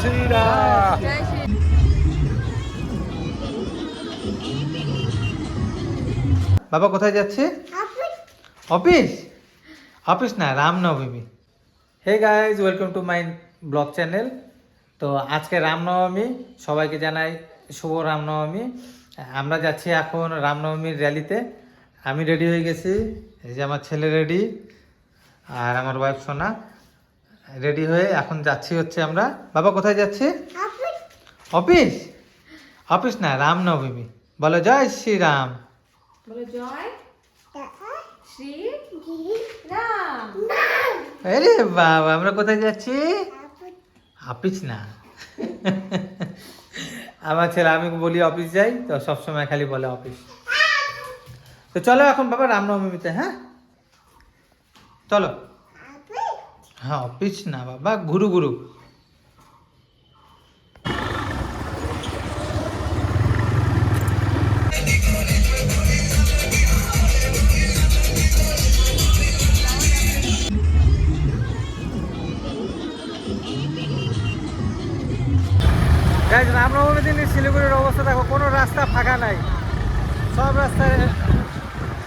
শ্রীরাম বাবা কোথায় যাচ্ছে? অফিস অফিস না Ramnavami hey guys welcome to my vlog channel তো আজকে রামনবমী সবাইকে জানাই শুভ রামনবমী আমরা যাচ্ছি এখন রামনবমীর র্যালিতে আমি রেডি হয়ে গেছি এই যে আমার ছেলে রেডি আর আমার ওয়াইফ সোনা। রেডি হয়ে এখন যাচ্ছি হচ্ছে আমরা। বাবা কোথায় যাচ্ছি? অফিস অফিস না রামনবমী বলো জয় শ্রীরাম বলো জয় শ্রী রাম। আরে বাবা আমরা কোথায় যাচ্ছি? অফিস না। আমার ছেলে আমি বলি অফিস যাই তো সবসময় খালি বলে অফিস তো চলো এখন বাবা রামনবমীতে হ্যাঁ? চলো। হ্যাঁ অফিস না বাবা, গুরু গাইজ রামনবমীর দিন শিলিগুড়ির অবস্থা দেখো, কোনো রাস্তা ফাঁকা নাই। সব রাস্তায়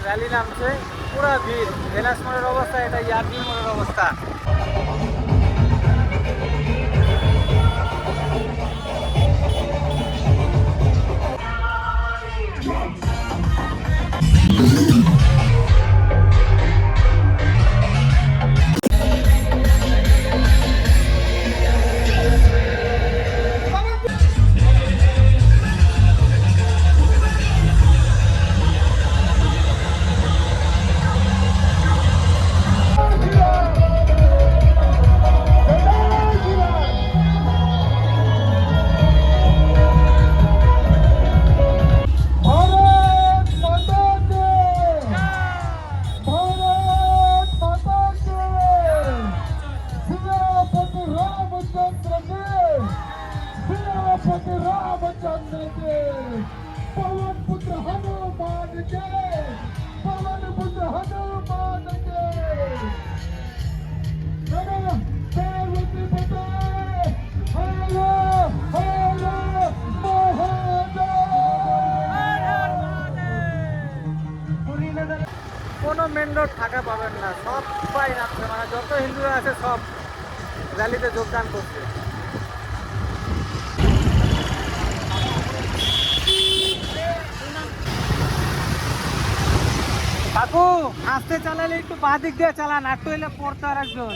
র্যালি নামছে, পুরো ভিড়। বেলাস মোড়ের অবস্থা, এটা ইয়ারবিল মোড়ের অবস্থা। శ్రీమతి రామచంద్రకి పవన్ పుత్ర హనుమాన్కి పవన్ పుత్ర హనుమాన్కి పార్వతి పదే హలో హలో কোনো মেন রোড ফাঁকা পাবেন না সবাই রাত্রে মানে যত হিন্দুরা আছে সব র্যালিতে যোগদান করছে কাকু আসতে চালালে একটু বাঁ দিক দিয়ে চালান একটু এলে পড়তো আর একজন।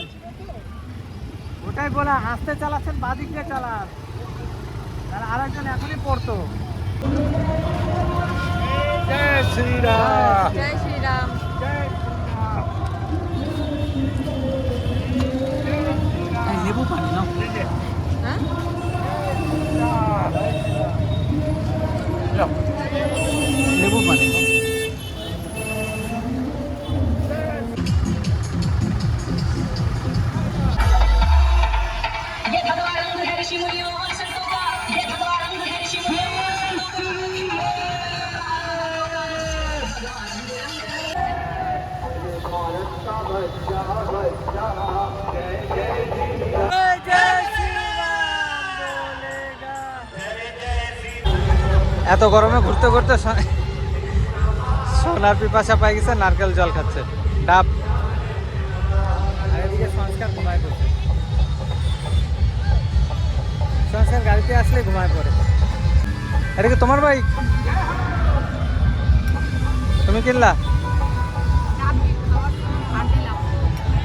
ওটাই বলা হাসতে চালাচ্ছেন বাঁ দিক দিয়ে চালান। আর আরেকজন এখনই পড়তো। জয় শ্রীরাম। জয় শ্রী এত গরমে ঘুরতে ঘুরতে সোনার পিপাসা পাই গেছে নারকেল জল খাচ্ছে। ডাব। আর এদিকে সংস্কার ঘুমায় পড়ছে। সংস্কার গাড়িতে আসলে ঘুমায় পড়ে। এটা কি তোমার বাইক তুমি কিনলা?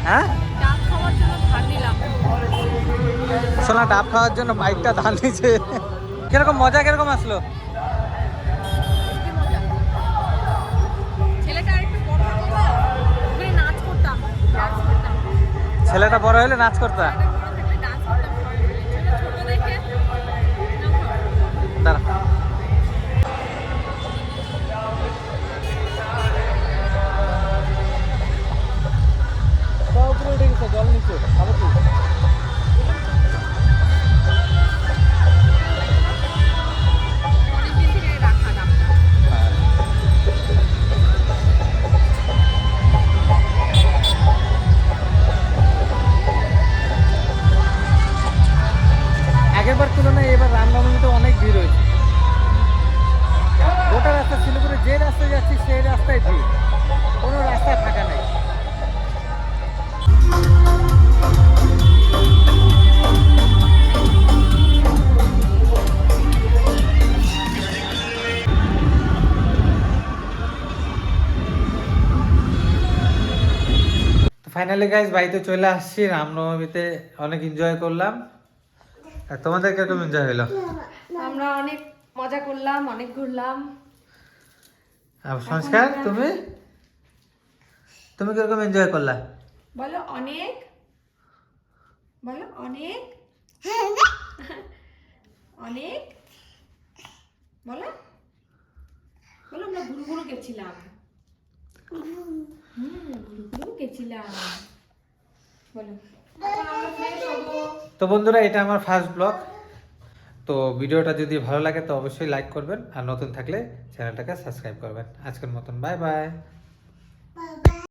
হ্যাঁ? সোনা ডাব খাওয়ার জন্য বাইকটা ধার নিয়েছে। কীরকম মজা কীরকম আসলো? ছেলেটা বড় হলে নাচ করতাম একের আগেরবার তুলনায় এবার রামনবমীতে অনেক ভিড় হয়েছে। গোটা রাস্তা শিলিগুড়ি, যে রাস্তায় যাচ্ছি সেই রাস্তায় ভিড়। কোনো রাস্তায় ফাঁকা নেই। ফাইনালি গাইজ বাড়িতে চলে আসছি। রামনবমীতে অনেক এনজয় করলাম। আর তোমাদের কীরকম এনজয় হলো? আমরা অনেক মজা করলাম অনেক ঘুরলাম। আর সংস্কার তুমি? তুমি কীরকম এনজয় করলা? বলো অনেক। বলো অনেক। অনেক। বলো। বলো আমরা ঘুরু ঘুরু গেছিলাম। হুম ঘুরু ঘুরু গেছিলাম। বলো। তো বন্ধুরা, এটা আমার ফার্স্ট ব্লগ তো ভিডিওটা যদি ভালো লাগে, তো অবশ্যই লাইক করবেন। আর নতুন থাকলে চ্যানেলটাকে সাবস্ক্রাইব করবেন। আজকের মতন বাই বাই